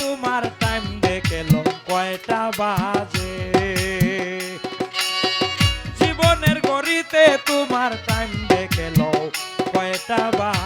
তোমার টাইম দেখে কয়টা বাজে। জীবনের গড়িতে তোমার টাইম দেখে কয়টা বাজে।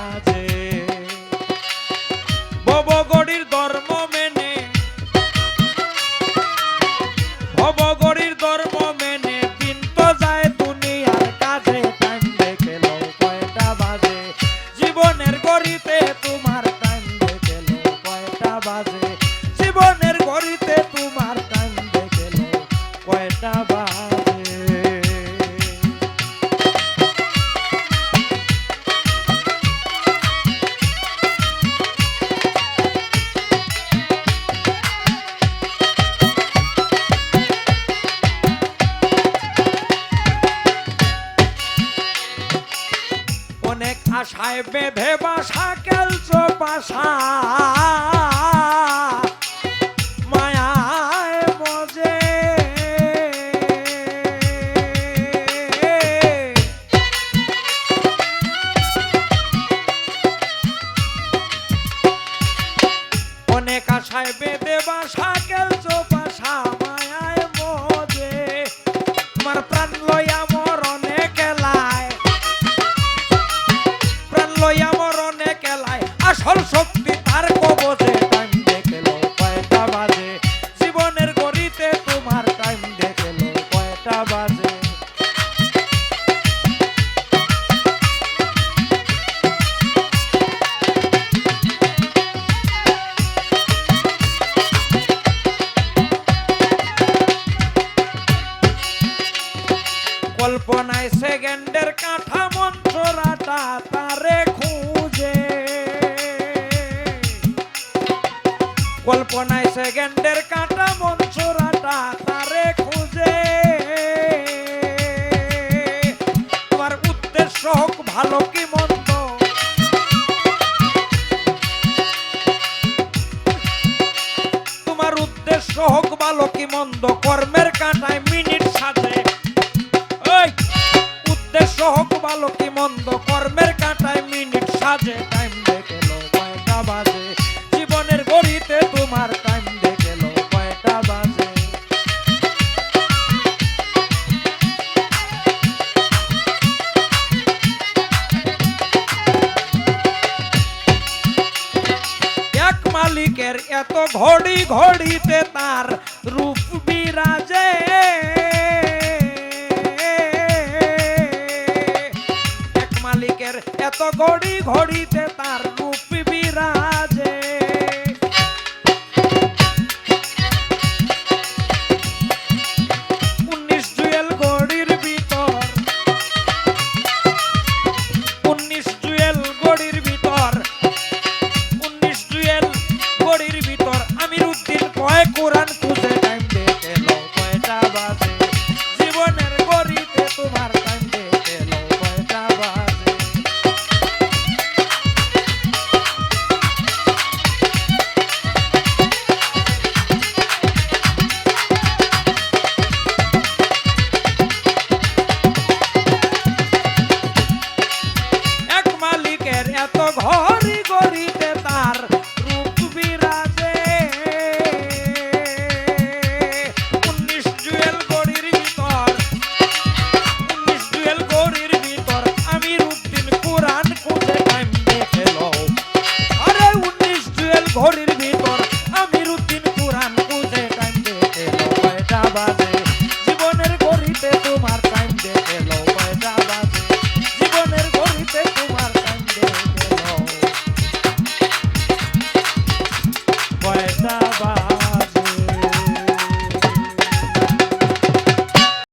আশায় বেঁধে বাসা কেলছো বাসা। অনেক আশায় বেঁধে আসল শক্তি তার কবজে টাইম দেখেল কয়টা বাজে? জীবনের গড়িতে তোমার টাইম দেখেল কয়টা বাজে? কল্পনায় সেকেন্ডের কাঠা মঞ্চরাটা তারে সেকেন্ডের কাটা মঞ্চরাটা তারে খুঁজে। তোমার উদ্দেশ্য হোক ভালো কি মন্দ। তোমার উদ্দেশ্য হোক ভালো কি মন্দ, কর্মের কাঁটায় মিনিট সাজে। উদ্দেশ্য হোক ভালো কি মন্দ, কর্মের কাঁটায় মিনিট সাজে। টাইম দেখেল কয়টা বাজে। এত ঘড়ি ঘড়িতে তার রূপ বিরাজে। এক মালিকের এত ঘড়ি ঘড়িতে তার